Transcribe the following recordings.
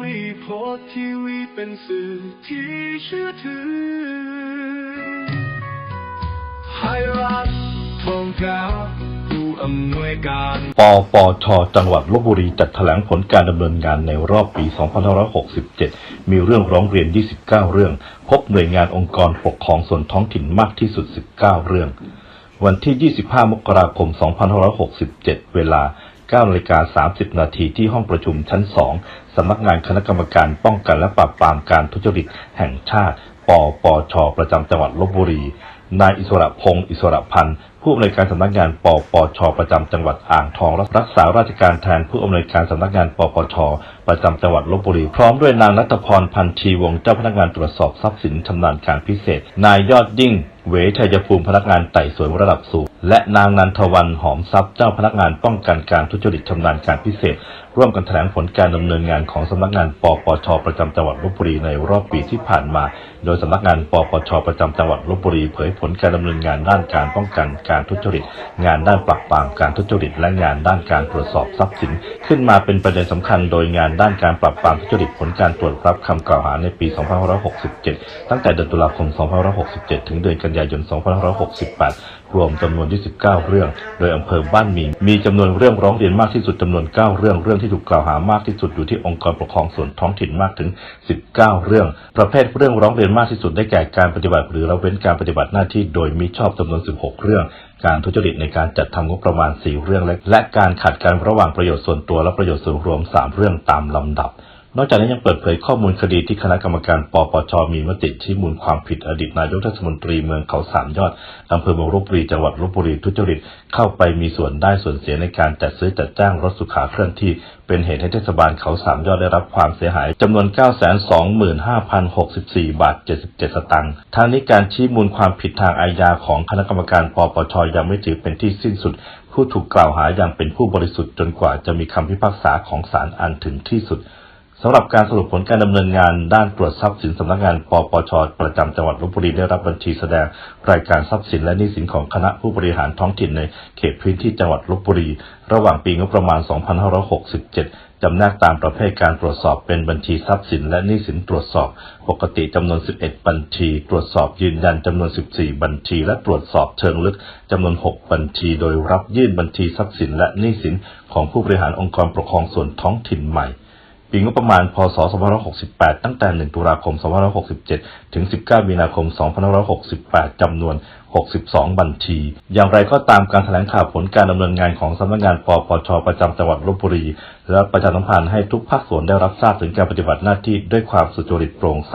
วีโพสทีวีเป็นสื่อที่เชื่อถือไทยรัฐทองกาผู้อำนวยการปปชจังหวัดลบบุรีจัดแถลงผลการดำเนินงานในรอบปี 2567 มีเรื่องร้องเรียน 29 เรื่อง พบหน่วยงานองค์กรปกครองส่วนท้องถิ่นมากที่สุด 19 เรื่อง วันที่ 25 มกราคม 2567 เวลา 9นาฬิกา30 นาทีที่ห้องประชุมชั้น 2 สำนักงานคณะกรรมการป้องกันและปราบปรามการทุจริตแห่งชาติ ปปช ประจำจังหวัดลบบุรี นายอิสระพงศ์อิสระพันธ์ผู้อำนวยการสำนักงานปปช ประจำจังหวัดอ่างทองรักษาราชการแทนผู้อำนวยการสำนักงานปปช ประจำจังหวัดลบบุรี พร้อมด้วยนางนัทพรพันธีวงศ์เจ้าพนักงานตรวจสอบทรัพย์สินชำนาญการพิเศษ นายยอดยิ่งเวชัยภูมิพนักงานไต่สวนระดับสูง และนางนันทวันหอมทรัพย์เจ้าพนักงานป้องกันการทุจริตชำนาญการพิเศษ ร่วมกันแถลงผลการดำเนินงานของสำนักงานปปชประจำจังหวัดลบบุรีในรอบปีที่ผ่านมา โดยสำนักงานปปชประจำจังหวัดลบบุรีเผยผลการดำเนินงานด้านการป้องกันการทุจริต งานด้านปราบปรามการทุจริต และงานด้านการตรวจสอบทรัพย์สิน ขึ้นมาเป็นประเด็นสำคัญ โดยงานด้านการปราบปรามทุจริตผลการตรวจรับคำกล่าวหาในปี 2567 ตั้งแต่เดือนตุลาคม 2567 ถึงเดือนกันยายน 2568 รวมจำนวน 29 เรื่อง โดยอำเภอบ้านมี มีจำนวนเรื่องร้องเรียนมากที่สุดจำนวน 9 เรื่อง เรื่องที่ถูกกล่าวหามากที่สุดอยู่ที่องค์กรปกครองส่วนท้องถิ่นมากถึง 19 เรื่อง ประเภทเรื่องร้องเรียนมากที่สุดได้แก่การปฏิบัติ หรือละเว้นการปฏิบัติหน้าที่โดยมิชอบจำนวน 16 เรื่อง การทุจริตในการจัดทำงบประมาณ 4 เรื่องและและการขัดกันระหว่างประโยชน์ส่วนตัวและประโยชน์ส่วนรวม 3 เรื่องตามลำดับ นอกจากนี้ยังเปิดเผยข้อมูลคดีที่คณะกรรมการปปชมีมติชี้มูลความผิดอดีตนายกเทศมนตรีเมืองเขาสามยอดอำเภอเมืองลบบุรีจังหวัดลบบุรีทุจริตเข้าไปมีส่วนได้ส่วนเสียในการจัดซื้อจัดจ้างรถสุขาเคลื่อนที่ เป็นเหตุให้เทศบาลเขาสามยอดได้รับความเสียหายจำนวน 925,064 บาท 77 สตางค์ทางนี้การชี้มูลความผิดทางอาญาของคณะกรรมการปปชยังไม่ถือเป็นที่สิ้นสุดผู้ถูกกล่าวหายังเป็นผู้บริสุทธิ์จนกว่าจะมีคำพิพากษาของศาลอันถึงที่สุด สำหรับการสรุปผลการดำเนินงานด้านตรวจทรัพย์สินสำนักงานปปชประจำจังหวัดลบบุรีได้รับบัญชีแสดงรายการทรัพย์สินและหนี้สินของคณะผู้บริหารท้องถิ่นในเขตพื้นที่จังหวัดลบบุรี ระหว่างปีงบประมาณ 2567 จำแนกตามประเภทการตรวจสอบเป็นบัญชีทรัพย์สินและหนี้สินตรวจสอบ ปกติจำนวน 11 บัญชี ตรวจสอบยืนยันจำนวน 14 บัญชี และตรวจสอบเชิงลึกจำนวน 6 บัญชี โดยรับยื่นบัญชีทรัพย์สินและหนี้สินของผู้บริหารองค์กรปกครองส่วนท้องถิ่นใหม่ ปีงบประมาณ พศ 2568 ตั้งแต่ 1 ตุลาคม 2567 ถึง 19 มีนาคม 2568 จำนวน 62 บัญชี อย่างไรก็ตามการแถลงข่าวผลการดำเนินงานของสำนักงานปปชประจำจังหวัดลบบุรี และประชาสัมพันธ์ให้ทุกภาคส่วนได้รับทราบถึงการปฏิบัติหน้าที่ด้วยความสุจริตโปร่งใส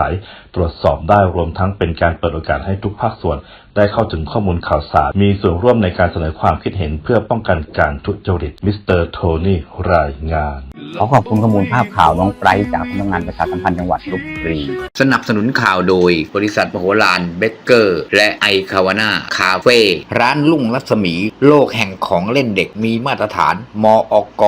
ตรวจสอบได้รวมทั้งเป็นการเปิดโอกาสให้ทุกภาคส่วน ได้เข้าถึงข้อมูลข่าวสาร มีส่วนร่วมในการเสนอความคิดเห็นเพื่อป้องกันการทุจริตมิสเตอร์โทนี่รายงานขอขอบคุณข้อมูลภาพข่าวน้องไบรท์จากสำนักงานประชาสัมพันธ์จังหวัดลบบุรี สนับสนุนข่าวโดยบริษัทมโหฬารเบเกอร์ และไอคาวาน่าคาเฟ่ร้านลุ่งรัศมี โลกแห่งของเล่นเด็กมีมาตรฐาน มอก